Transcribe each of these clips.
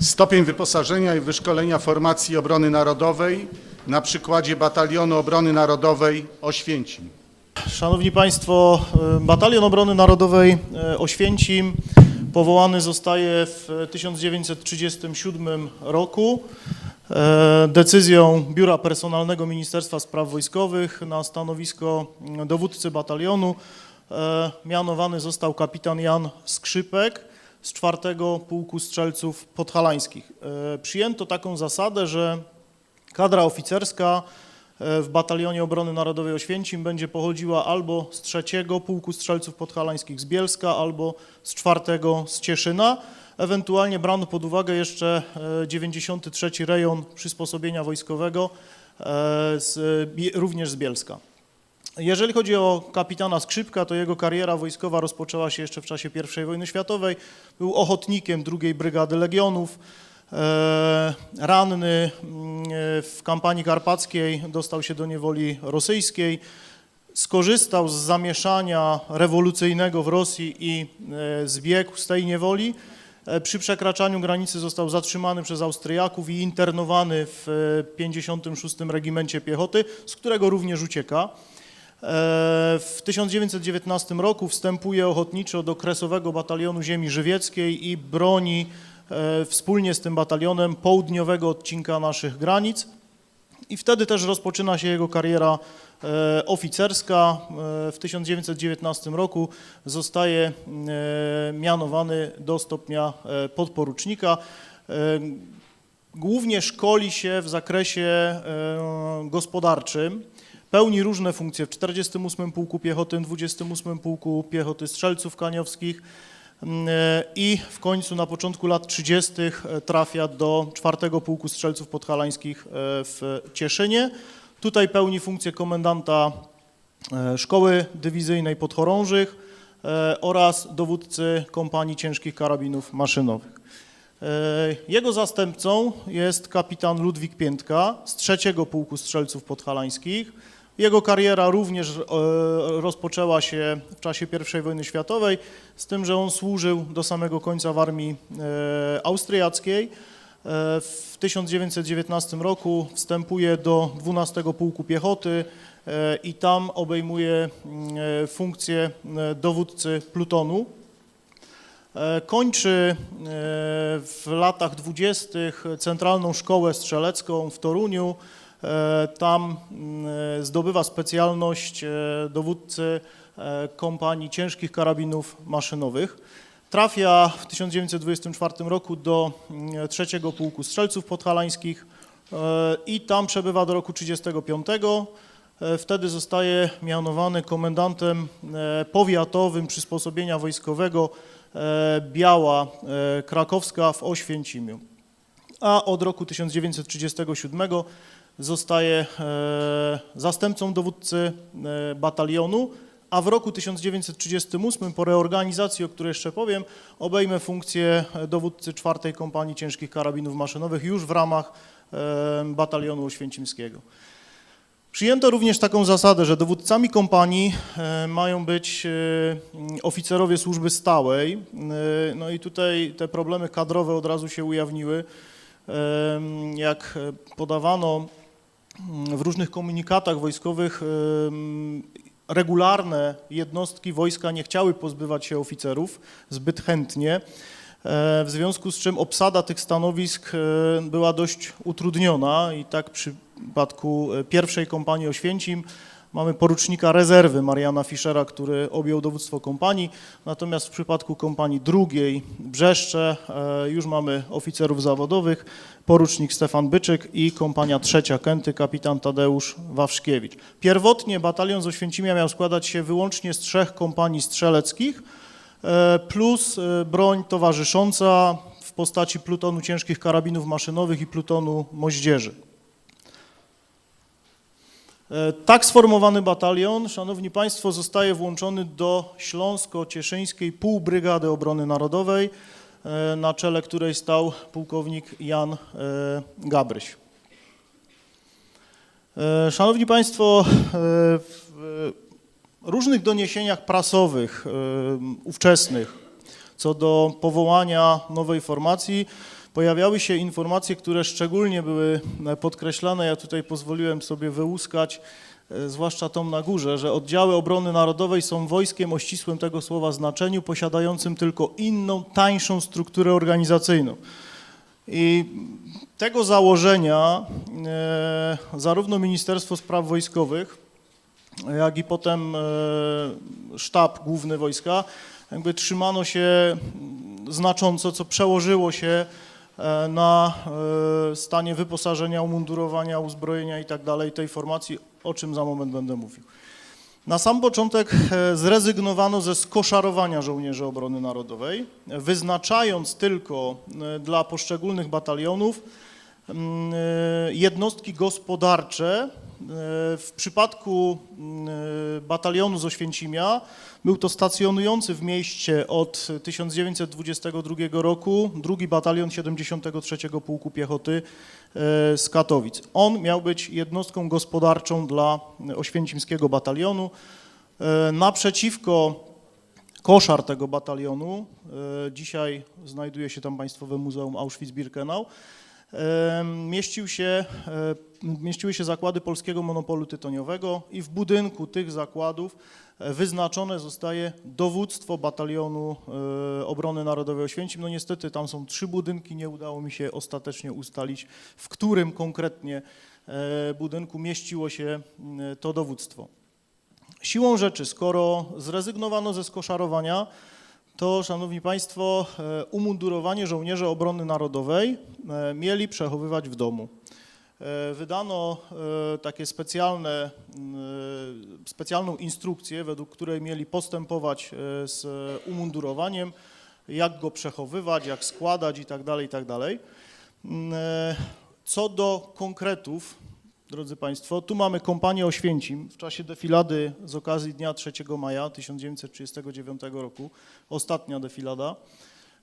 Stopień wyposażenia i wyszkolenia formacji obrony narodowej na przykładzie Batalionu Obrony Narodowej Oświęcim. Szanowni Państwo, e, Batalion Obrony Narodowej e, Oświęcim powołany zostaje w 1937 roku e, decyzją Biura Personalnego Ministerstwa Spraw Wojskowych na stanowisko dowódcy batalionu mianowany został kapitan Jan Skrzypek z czwartego Pułku Strzelców Podhalańskich. E, Przyjęto taką zasadę, że kadra oficerska e, w Batalionie Obrony Narodowej Oświęcim będzie pochodziła albo z trzeciego Pułku Strzelców Podhalańskich z Bielska, albo z czwartego z Cieszyna. Ewentualnie brano pod uwagę jeszcze e, 93 rejon przysposobienia wojskowego, e, z, również z Bielska. Jeżeli chodzi o kapitana Skrzypka, to jego kariera wojskowa rozpoczęła się jeszcze w czasie I wojny światowej. Był ochotnikiem II Brygady Legionów. E, Ranny mm, e, w kampanii karpackiej dostał się do niewoli rosyjskiej. Skorzystał z zamieszania rewolucyjnego w Rosji i e, zbiegł z tej niewoli. Przy przekraczaniu granicy został zatrzymany przez Austriaków i internowany w e, 56 Regimencie Piechoty, z którego również ucieka. E, W 1919 roku wstępuje ochotniczo do Kresowego Batalionu Ziemi Żywieckiej i broni e, wspólnie z tym batalionem południowego odcinka naszych granic. I wtedy też rozpoczyna się jego kariera e, oficerska. W 1919 roku zostaje mianowany do stopnia podporucznika. Głównie szkoli się w zakresie gospodarczym. Pełni różne funkcje w 48 Pułku Piechoty, 28 Pułku Piechoty Strzelców Kaniowskich mm, e, i w końcu na początku lat 30. trafia do 4 Pułku Strzelców Podhalańskich e, w Cieszynie. Tutaj pełni funkcję komendanta e, Szkoły Dywizyjnej Podchorążych e, oraz dowódcy kompanii ciężkich karabinów maszynowych. E, Jego zastępcą jest kapitan Ludwik Piętka z trzeciego Pułku Strzelców Podhalańskich. Jego kariera również e, rozpoczęła się w czasie I wojny światowej, z tym, że on służył do samego końca w armii e, austriackiej. E, W 1919 roku wstępuje do 12 Pułku Piechoty i tam obejmuje funkcję dowódcy plutonu. Kończy w latach dwudziestych Centralną Szkołę Strzelecką w Toruniu. E, Tam mm, zdobywa specjalność e, dowódcy e, kompanii ciężkich karabinów maszynowych. Trafia w 1924 roku do mm, trzeciego Pułku Strzelców Podhalańskich i tam przebywa do roku 1935. E, Wtedy zostaje mianowany komendantem powiatowym przysposobienia wojskowego Biała Krakowska w Oświęcimiu. A od roku 1937 zostaje e, zastępcą dowódcy e, batalionu, a w roku 1938 po reorganizacji, o której jeszcze powiem, obejmę funkcję e, dowódcy czwartej kompanii ciężkich karabinów maszynowych już w ramach batalionu oświęcimskiego. Przyjęto również taką zasadę, że dowódcami kompanii mają być e, oficerowie służby stałej. No i tutaj te problemy kadrowe od razu się ujawniły. E, Jak podawano mm, w różnych komunikatach wojskowych, regularne jednostki wojska nie chciały pozbywać się oficerów zbyt chętnie. E, W związku z czym obsada tych stanowisk e, była dość utrudniona i tak przy przypadku e, pierwszej kompanii Oświęcim mamy porucznika rezerwy Mariana Fischera, który objął dowództwo kompanii, natomiast w przypadku kompanii drugiej Brzeszcze e, już mamy oficerów zawodowych, porucznik Stefan Byczyk i kompania trzecia Kęty, kapitan Tadeusz Wawrzkiewicz. Pierwotnie batalion z Oświęcimia miał składać się wyłącznie z trzech kompanii strzeleckich, e, plus e, broń towarzysząca w postaci plutonu ciężkich karabinów maszynowych i plutonu moździerzy. E, Tak sformowany batalion, szanowni państwo, zostaje włączony do Śląsko-Cieszyńskiej Półbrygady Obrony Narodowej, e, na czele której stał pułkownik Jan e, Gabryś. Szanowni państwo, w różnych doniesieniach prasowych ówczesnych co do powołania nowej formacji pojawiały się informacje, które szczególnie były e, podkreślane. Ja tutaj pozwoliłem sobie wyłuskać, e, zwłaszcza tą na górze, że oddziały obrony narodowej są wojskiem o ścisłym tego słowa znaczeniu, posiadającym tylko inną, tańszą strukturę organizacyjną. I tego założenia e, zarówno Ministerstwo Spraw Wojskowych, jak i potem sztab główny wojska, jakby trzymano się znacząco, co przełożyło się na e, stanie wyposażenia, umundurowania, uzbrojenia i tak tej formacji, o czym za moment będę mówił. Na sam początek e, zrezygnowano ze skoszarowania żołnierzy obrony narodowej, e, wyznaczając tylko e, dla poszczególnych batalionów mm, e, jednostki gospodarcze. E, W przypadku mm, e, batalionu z Oświęcimia był to stacjonujący w mieście od 1922 roku drugi batalion 73 Pułku Piechoty e, z Katowic. On miał być jednostką gospodarczą dla oświęcimskiego batalionu. Naprzeciwko koszar tego batalionu, dzisiaj znajduje się tam Państwowe Muzeum Auschwitz-Birkenau, mieścił się, mieściły się zakłady polskiego monopolu tytoniowego i w budynku tych zakładów e, wyznaczone zostaje dowództwo batalionu e, obrony narodowej Oświęcim. No niestety tam są trzy budynki, nie udało mi się ostatecznie ustalić, w którym konkretnie e, budynku mieściło się to dowództwo. Siłą rzeczy, skoro zrezygnowano ze skoszarowania, to, szanowni państwo, e, umundurowanie żołnierzy obrony narodowej e, mieli przechowywać w domu. E, Wydano takie specjalne, m, e, specjalną instrukcję, według której mieli postępować z umundurowaniem, jak go przechowywać, jak składać itd. itd. Mm, e, Co do konkretów, drodzy Państwo, tu mamy kompanię Oświęcim w czasie defilady z okazji Dnia 3 maja 1939 roku, ostatnia defilada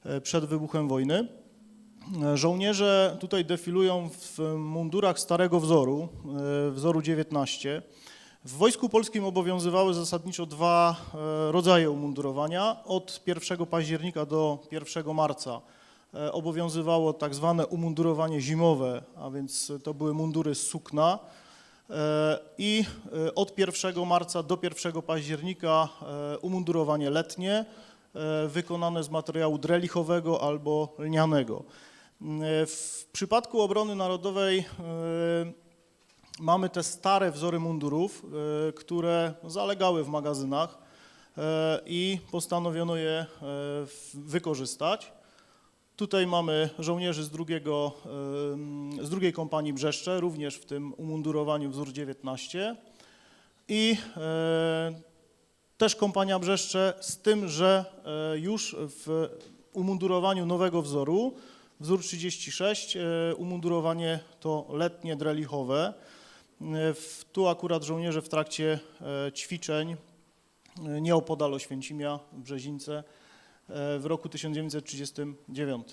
e, przed wybuchem wojny. E, Żołnierze tutaj defilują w mundurach starego wzoru, e, wzoru 19. W Wojsku Polskim obowiązywały zasadniczo dwa rodzaje umundurowania. Od 1 października do 1 marca obowiązywało tak zwane umundurowanie zimowe, a więc to były mundury z sukna. E, I e, od 1 marca do 1 października e, umundurowanie letnie, e, wykonane z materiału drelichowego albo lnianego. E, W przypadku obrony narodowej e, mamy te stare wzory mundurów, e, które zalegały w magazynach e, i postanowiono je e, wykorzystać. Tutaj mamy żołnierzy z, drugiego, z drugiej kompanii Brzeszcze, również w tym umundurowaniu wzór 19. I e, też kompania Brzeszcze, z tym, że e, już w umundurowaniu nowego wzoru, wzór 36, e, umundurowanie to letnie drelichowe. Tu akurat żołnierze w trakcie ćwiczeń nieopodal Oświęcimia w Brzezińce w roku 1939.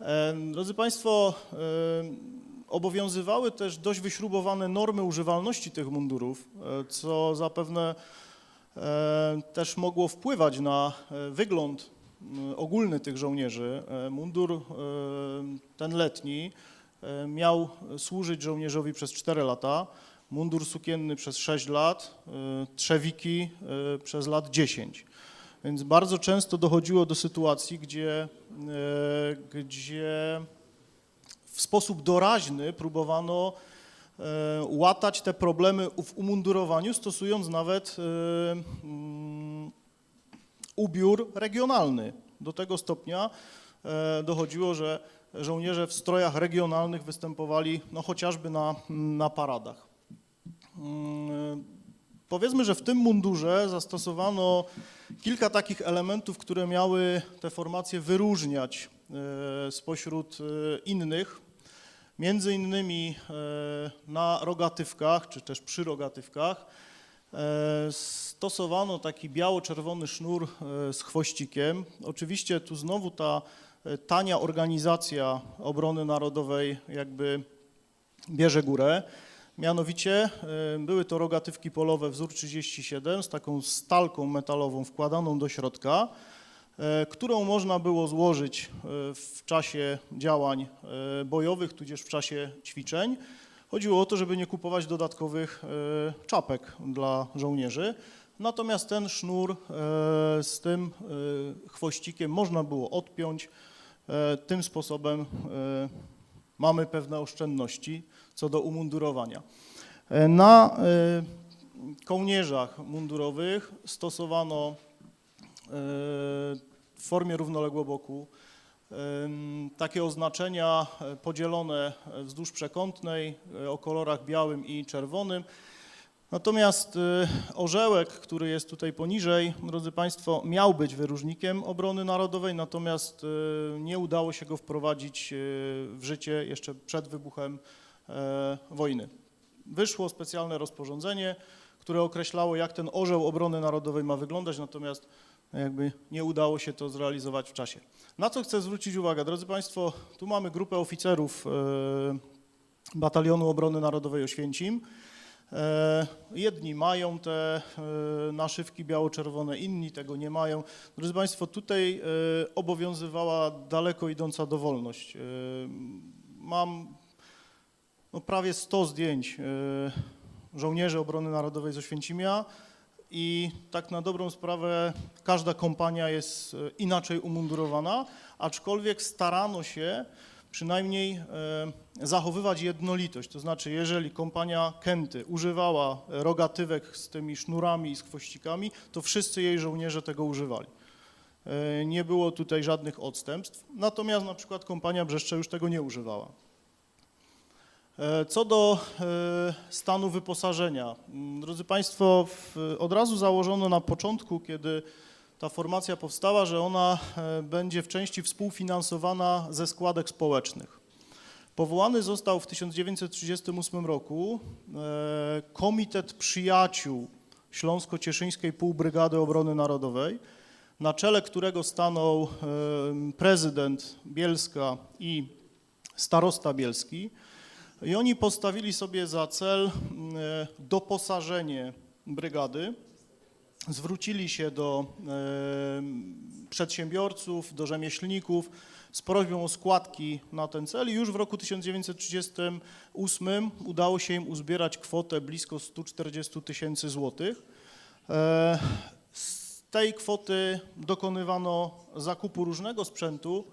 E, Drodzy Państwo, obowiązywały też dość wyśrubowane normy używalności tych mundurów, e, co zapewne e, też mogło wpływać na e, wygląd ogólny tych żołnierzy. Mundur ten letni miał służyć żołnierzowi przez 4 lata, mundur sukienny przez 6 lat, trzewiki przez lat 10. Więc bardzo często dochodziło do sytuacji, gdzie, e, gdzie w sposób doraźny próbowano e, łatać te problemy w umundurowaniu, stosując nawet e, mm, ubiór regionalny. Do tego stopnia dochodziło, że żołnierze w strojach regionalnych występowali no, chociażby na, na paradach. Powiedzmy, że w tym mundurze zastosowano kilka takich elementów, które miały te formacje wyróżniać e, spośród e, innych. Między innymi e, na rogatywkach, czy też przy rogatywkach stosowano taki biało-czerwony sznur z chwościkiem. Oczywiście tu znowu ta tania organizacja obrony narodowej jakby bierze górę. Mianowicie e, były to rogatywki polowe wzór 37 z taką stalką metalową wkładaną do środka. e, którą można było złożyć e, w czasie działań bojowych, tudzież w czasie ćwiczeń. Chodziło o to, żeby nie kupować dodatkowych czapek dla żołnierzy. Natomiast ten sznur z tym chwościkiem można było odpiąć. Tym sposobem mamy pewne oszczędności co do umundurowania. E, Na e, kołnierzach mundurowych stosowano e, w formie równoległoboku takie oznaczenia podzielone wzdłuż przekątnej o kolorach białym i czerwonym. Natomiast e, orzełek, który jest tutaj poniżej, drodzy Państwo, miał być wyróżnikiem obrony narodowej, natomiast e, nie udało się go wprowadzić e, w życie jeszcze przed wybuchem e, wojny. Wyszło specjalne rozporządzenie, które określało, jak ten orzeł obrony narodowej ma wyglądać, natomiast jakby nie udało się to zrealizować w czasie. Na co chcę zwrócić uwagę? Drodzy Państwo, tu mamy grupę oficerów e, Batalionu Obrony Narodowej Oświęcim. E, Jedni mają te e, naszywki biało-czerwone, inni tego nie mają. Drodzy Państwo, tutaj e, obowiązywała daleko idąca dowolność. Mam no, prawie 100 zdjęć żołnierzy obrony narodowej z Oświęcimia i tak na dobrą sprawę każda kompania jest inaczej umundurowana, aczkolwiek starano się przynajmniej e, zachowywać jednolitość. To znaczy, jeżeli kompania Kenty używała rogatywek z tymi sznurami i z chwościkami, to wszyscy jej żołnierze tego używali. E, Nie było tutaj żadnych odstępstw, natomiast na przykład kompania Brzeszcze już tego nie używała. E, Co do e, stanu wyposażenia, m, drodzy Państwo, od razu założono na początku, kiedy ta formacja powstała, że ona e, będzie w części współfinansowana ze składek społecznych. Powołany został w 1938 roku e, Komitet Przyjaciół Śląsko-Cieszyńskiej Półbrygady Obrony Narodowej, na czele którego stanął e, prezydent Bielska i starosta bielski. I oni postawili sobie za cel doposażenie brygady. Zwrócili się do przedsiębiorców, do rzemieślników z prośbą o składki na ten cel i już w roku 1938 udało się im uzbierać kwotę blisko 140 tysięcy złotych. E, Z tej kwoty dokonywano zakupu różnego sprzętu,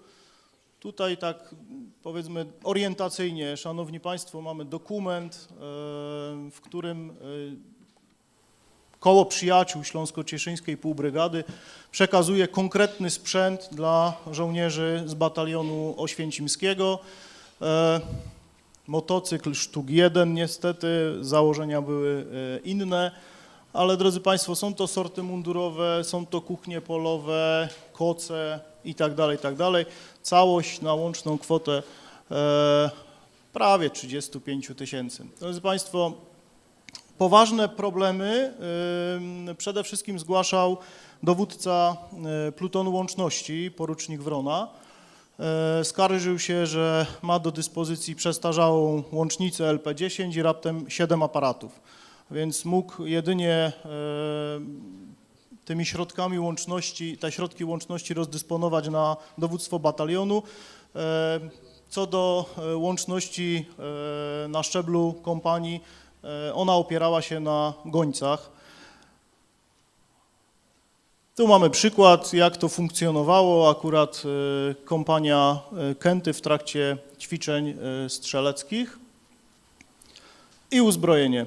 Tutaj tak powiedzmy orientacyjnie, Szanowni Państwo, mamy dokument, e, w którym e, Koło Przyjaciół Śląsko-Cieszyńskiej Półbrygady przekazuje konkretny sprzęt dla żołnierzy z batalionu oświęcimskiego. E, Motocykl Sztuk 1 niestety, założenia były e, inne, ale drodzy Państwo, są to sorty mundurowe, są to kuchnie polowe, koce i tak dalej, i tak. Całość na łączną kwotę e, prawie 35 tysięcy. Drodzy Państwo, poważne problemy przede wszystkim zgłaszał dowódca e, plutonu łączności, porucznik Wrona. E, Skarżył się, że ma do dyspozycji przestarzałą łącznicę LP10 i raptem 7 aparatów, więc mógł jedynie e, tymi środkami łączności, te środki łączności rozdysponować na dowództwo batalionu. Co do łączności na szczeblu kompanii, ona opierała się na gońcach. Tu mamy przykład, jak to funkcjonowało. Akurat e, kompania e, Kenty w trakcie ćwiczeń e, strzeleckich i uzbrojenie.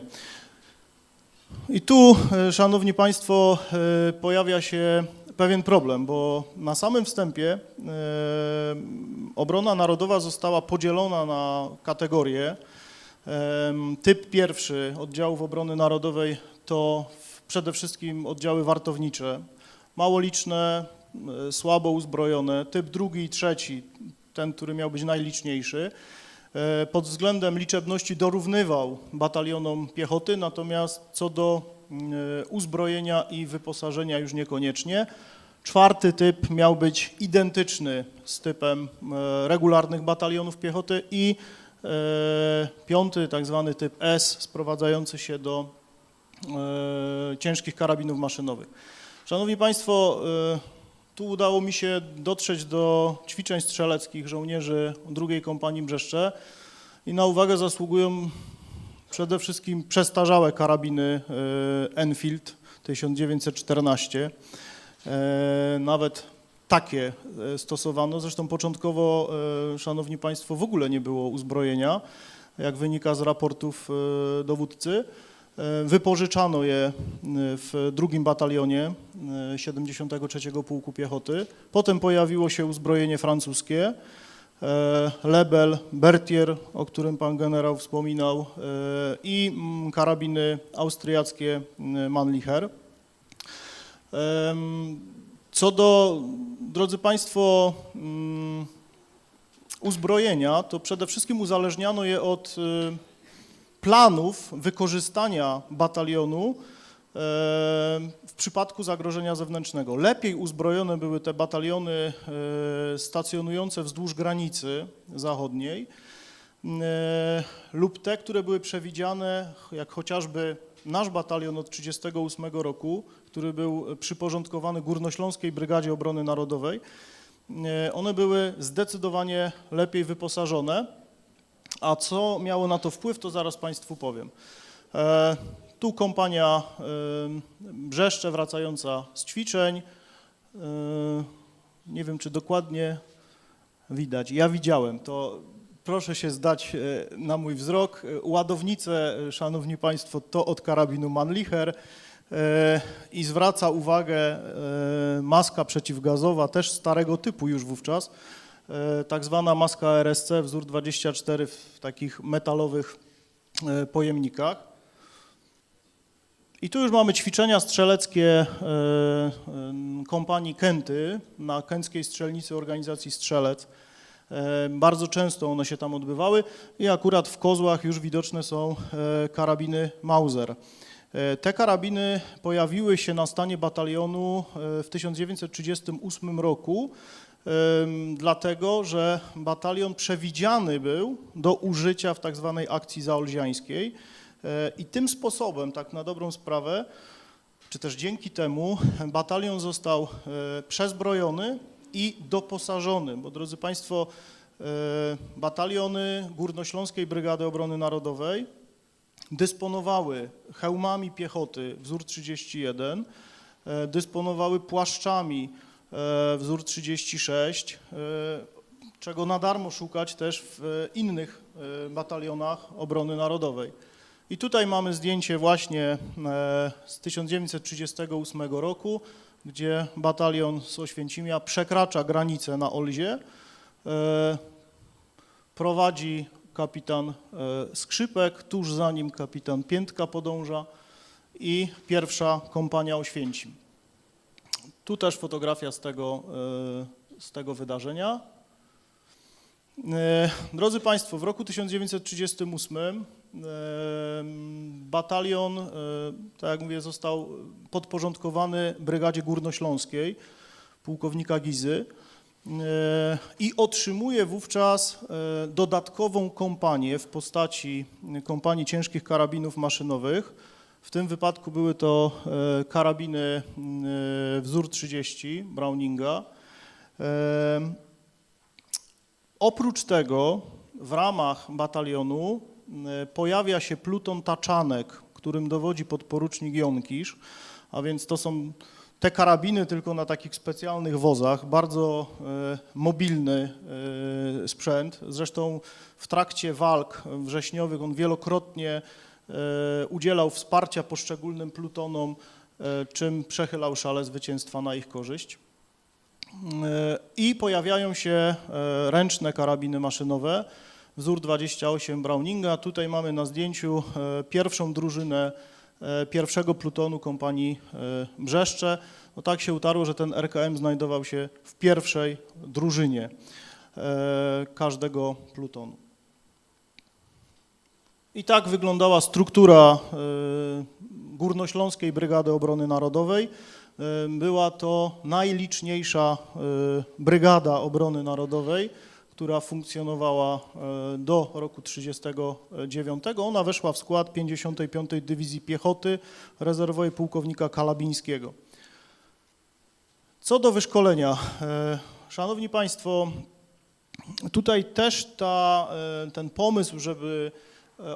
I tu, e, Szanowni Państwo, e, pojawia się pewien problem, bo na samym wstępie e, obrona narodowa została podzielona na kategorie. Typ pierwszy oddziałów obrony narodowej to przede wszystkim oddziały wartownicze, mało liczne, e, słabo uzbrojone. Typ drugi i trzeci, ten, który miał być najliczniejszy, e, pod względem liczebności dorównywał batalionom piechoty, natomiast co do mm, e, uzbrojenia i wyposażenia już niekoniecznie. Czwarty typ miał być identyczny z typem regularnych batalionów piechoty i piąty, tak zwany typ S, sprowadzający się do e, ciężkich karabinów maszynowych. Szanowni Państwo, e, Tu udało mi się dotrzeć do ćwiczeń strzeleckich żołnierzy II Kompanii Brzeszcze i na uwagę zasługują przede wszystkim przestarzałe karabiny e, Enfield 1914. E, Nawet takie e, stosowano. Zresztą początkowo, e, szanowni państwo, w ogóle nie było uzbrojenia, jak wynika z raportów e, dowódcy. Wypożyczano je w drugim batalionie e, 73 Pułku Piechoty. Potem pojawiło się uzbrojenie francuskie, Lebel, Berthier, o którym pan generał wspominał, i mm, karabiny austriackie Mannlicher. Co do, drodzy Państwo, mm, uzbrojenia, to przede wszystkim uzależniano je od y, planów wykorzystania batalionu e, w przypadku zagrożenia zewnętrznego. Lepiej uzbrojone były te bataliony e, stacjonujące wzdłuż granicy zachodniej e, lub te, które były przewidziane, jak chociażby nasz batalion od 1938 roku, który był przyporządkowany Górnośląskiej Brygadzie Obrony Narodowej. E, One były zdecydowanie lepiej wyposażone. A co miało na to wpływ, to zaraz Państwu powiem. E, Tu kompania e, Brzeszcze wracająca z ćwiczeń. Nie wiem, czy dokładnie widać. Ja widziałem, to proszę się zdać na mój wzrok. Ładownice, szanowni państwo, to od karabinu Mannlicher i zwraca uwagę e, maska przeciwgazowa, też starego typu już wówczas, e, tak zwana maska RSC wzór 24 w takich metalowych e, pojemnikach. I tu już mamy ćwiczenia strzeleckie e, e, kompanii Kenty na Kęckiej Strzelnicy Organizacji Strzelec. E, Bardzo często one się tam odbywały i akurat w kozłach już widoczne są e, karabiny Mauser. E, Te karabiny pojawiły się na stanie batalionu e, w 1938 roku, dlatego że batalion przewidziany był do użycia w tak zwanej akcji zaolziańskiej. E, i tym sposobem, tak na dobrą sprawę, czy też dzięki temu batalion został przezbrojony i doposażony, bo drodzy Państwo, bataliony Górnośląskiej Brygady Obrony Narodowej dysponowały hełmami piechoty wzór 31, e, dysponowały płaszczami e, wzór 36, e, czego na darmo szukać też w innych batalionach obrony narodowej. I tutaj mamy zdjęcie właśnie z 1938 roku, gdzie batalion z Oświęcimia przekracza granicę na Olzie. Prowadzi kapitan e, Skrzypek, tuż za nim kapitan Piętka podąża i pierwsza kompania Oświęcim. Tu też fotografia z tego, e, z tego wydarzenia. E, Drodzy Państwo, w roku 1938 e, batalion, tak jak mówię, został podporządkowany Brygadzie Górnośląskiej pułkownika Gizy i otrzymuje wówczas e, dodatkową kompanię w postaci kompanii ciężkich karabinów maszynowych. W tym wypadku były to e, karabiny e, wzór 30 Browninga. E, Oprócz tego w ramach batalionu e, pojawia się pluton taczanek, którym dowodzi podporucznik Jonkisz, a więc to są te karabiny tylko na takich specjalnych wozach, bardzo e, mobilny e, sprzęt. Zresztą w trakcie walk wrześniowych on wielokrotnie e, udzielał wsparcia poszczególnym plutonom, czym przechylał szale zwycięstwa na ich korzyść. I pojawiają się ręczne karabiny maszynowe, wzór 28 Browninga. Tutaj mamy na zdjęciu pierwszą drużynę pierwszego plutonu kompanii e, Brzeszcze. No tak się utarło, że ten RKM znajdował się w pierwszej drużynie e, każdego plutonu. I tak wyglądała struktura e, Górnośląskiej Brygady Obrony Narodowej. E, Była to najliczniejsza e, Brygada Obrony Narodowej, która funkcjonowała e, do roku 1939. Ona weszła w skład 55. Dywizji Piechoty rezerwowej pułkownika Kalabińskiego. Co do wyszkolenia, e, szanowni państwo, tutaj też ta, e, ten pomysł, żeby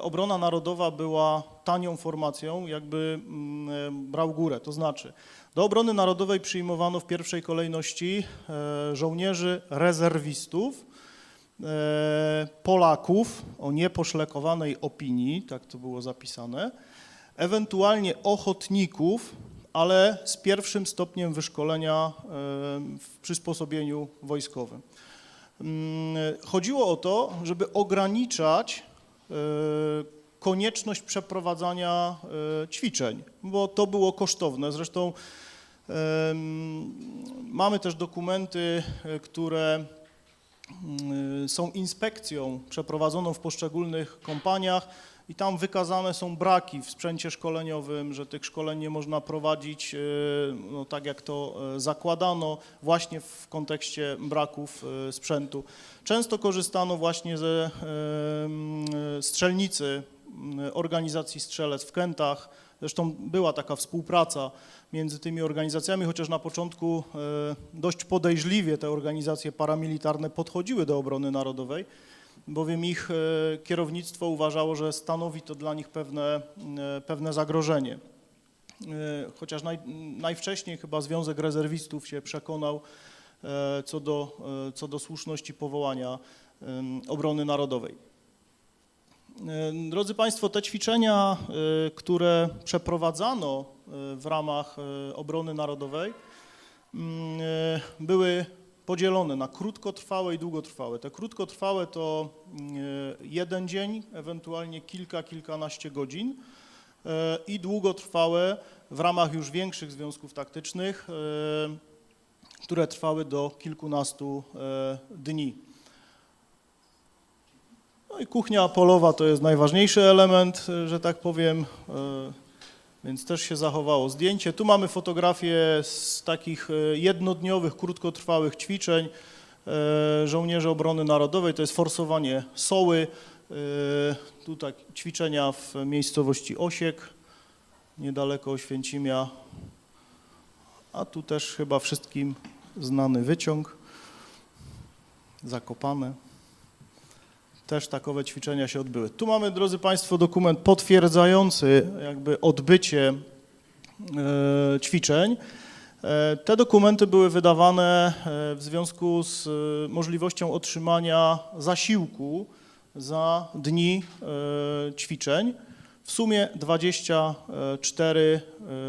obrona narodowa była tanią formacją, jakby mm, brał górę. To znaczy, do obrony narodowej przyjmowano w pierwszej kolejności żołnierzy rezerwistów, Polaków o nieposzlekowanej opinii, tak to było zapisane, ewentualnie ochotników, ale z pierwszym stopniem wyszkolenia e, w przysposobieniu wojskowym. Mm, Chodziło o to, żeby ograniczać e, konieczność przeprowadzania e, ćwiczeń, bo to było kosztowne. Zresztą mamy też dokumenty, e, które są inspekcją przeprowadzoną w poszczególnych kompaniach i tam wykazane są braki w sprzęcie szkoleniowym, że tych szkoleń nie można prowadzić e, no, tak jak to e, zakładano właśnie w kontekście braków sprzętu. Często korzystano właśnie ze strzelnicy organizacji Strzelec w Kętach. Zresztą była taka współpraca między tymi organizacjami, chociaż na początku e, dość podejrzliwie te organizacje paramilitarne podchodziły do obrony narodowej, bowiem ich e, kierownictwo uważało, że stanowi to dla nich pewne, e, pewne zagrożenie. Chociaż naj, najwcześniej chyba Związek Rezerwistów się przekonał co do, co do słuszności powołania obrony narodowej. E, Drodzy Państwo, te ćwiczenia, e, które przeprowadzano e, w ramach obrony narodowej, mm, były podzielone na krótkotrwałe i długotrwałe. Te krótkotrwałe to mm, jeden dzień, ewentualnie kilka, kilkanaście godzin i długotrwałe w ramach już większych związków taktycznych, które trwały do kilkunastu dni. No i kuchnia polowa to jest najważniejszy element, że tak powiem, e, więc też się zachowało zdjęcie. Tu mamy fotografię z takich e, jednodniowych, krótkotrwałych ćwiczeń e, żołnierzy obrony narodowej. To jest forsowanie soły. e, Tutaj ćwiczenia w miejscowości Osiek, niedaleko Oświęcimia. A tu też chyba wszystkim znany wyciąg, zakopane też takowe ćwiczenia się odbyły. Tu mamy, drodzy Państwo, dokument potwierdzający jakby odbycie e, ćwiczeń. E, Te dokumenty były wydawane e, w związku z możliwością otrzymania zasiłku za dni ćwiczeń. W sumie 24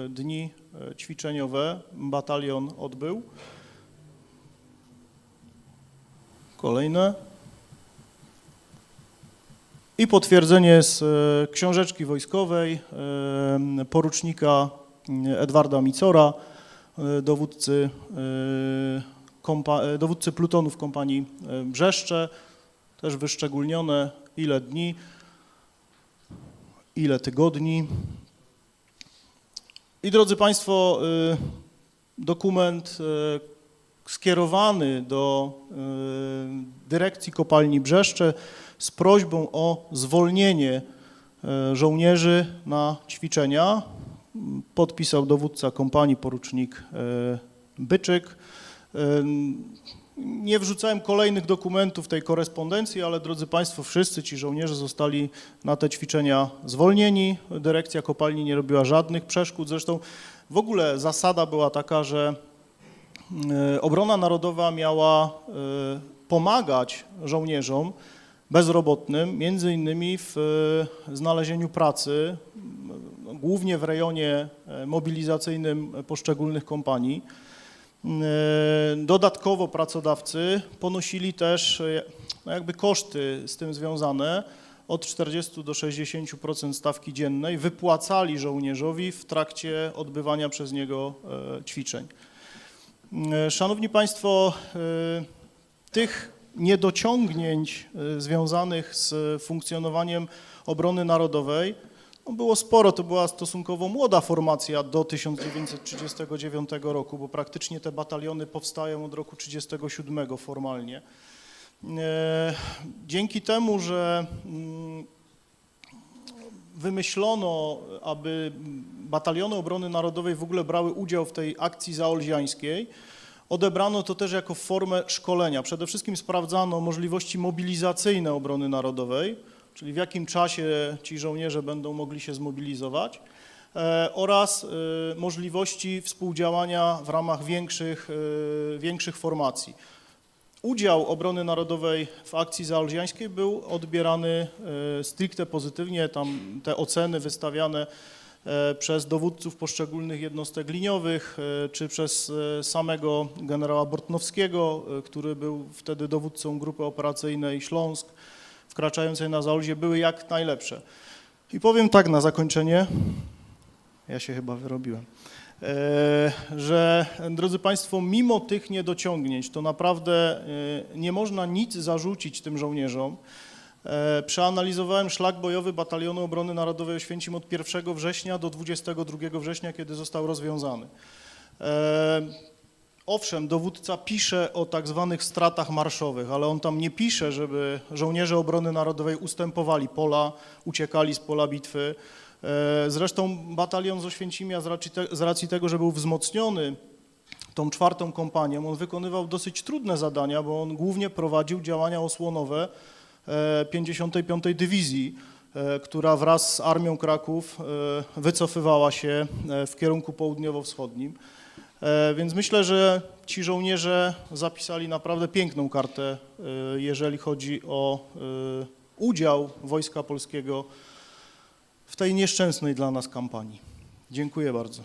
e, dni ćwiczeniowe batalion odbył. Kolejne. I potwierdzenie z e, książeczki wojskowej e, porucznika e, Edwarda Micora, dowódcy, dowódcy plutonów kompanii Brzeszcze, też wyszczególnione ile dni, ile tygodni. I drodzy Państwo, dokument skierowany do dyrekcji kopalni Brzeszcze z prośbą o zwolnienie e, żołnierzy na ćwiczenia. Podpisał dowódca kompanii porucznik e, Byczyk. E, Nie wrzucałem kolejnych dokumentów tej korespondencji, ale drodzy Państwo, wszyscy ci żołnierze zostali na te ćwiczenia zwolnieni. Dyrekcja kopalni nie robiła żadnych przeszkód. Zresztą w ogóle zasada była taka, że obrona narodowa miała pomagać żołnierzom bezrobotnym, między innymi w e, znalezieniu pracy, głównie w rejonie e, mobilizacyjnym poszczególnych kompanii. E, Dodatkowo pracodawcy ponosili też no jakby koszty z tym związane od 40 do 60% stawki dziennej wypłacali żołnierzowi w trakcie odbywania przez niego ćwiczeń. Szanowni Państwo, tych niedociągnięć e, związanych z funkcjonowaniem obrony narodowej no było sporo. To była stosunkowo młoda formacja do 1939 roku, bo praktycznie te bataliony powstają od roku 1937 formalnie. E, Dzięki temu, że mm, wymyślono, aby bataliony obrony narodowej w ogóle brały udział w tej akcji zaolziańskiej, Odebrano to też jako formę szkolenia. Przede wszystkim sprawdzano możliwości mobilizacyjne obrony narodowej, czyli w jakim czasie ci żołnierze będą mogli się zmobilizować, e, oraz e, możliwości współdziałania w ramach większych, e, większych formacji. Udział obrony narodowej w akcji zaalżyjańskiej był odbierany stricte pozytywnie. Tam te oceny wystawiane przez dowódców poszczególnych jednostek liniowych, e, czy przez e, samego generała Bortnowskiego, e, który był wtedy dowódcą grupy operacyjnej Śląsk, wkraczającej na Zaolzie, były jak najlepsze. I powiem tak na zakończenie, ja się chyba wyrobiłem, e, że drodzy Państwo, mimo tych niedociągnięć, to naprawdę e, nie można nic zarzucić tym żołnierzom. E, Przeanalizowałem szlak bojowy Batalionu Obrony Narodowej Oświęcim od 1 września do 22 września, kiedy został rozwiązany. E, Owszem, dowódca pisze o tak zwanych stratach marszowych, ale on tam nie pisze, żeby żołnierze obrony narodowej ustępowali pola, uciekali z pola bitwy. E, Zresztą batalion z Oświęcimia z racji, z racji tego, że był wzmocniony tą czwartą kompanią, on wykonywał dosyć trudne zadania, bo on głównie prowadził działania osłonowe 55. Dywizji, e, która wraz z Armią Kraków e, wycofywała się e, w kierunku południowo-wschodnim. E, Więc myślę, że ci żołnierze zapisali naprawdę piękną kartę, e, jeżeli chodzi o e, udział Wojska Polskiego w tej nieszczęsnej dla nas kampanii. Dziękuję bardzo.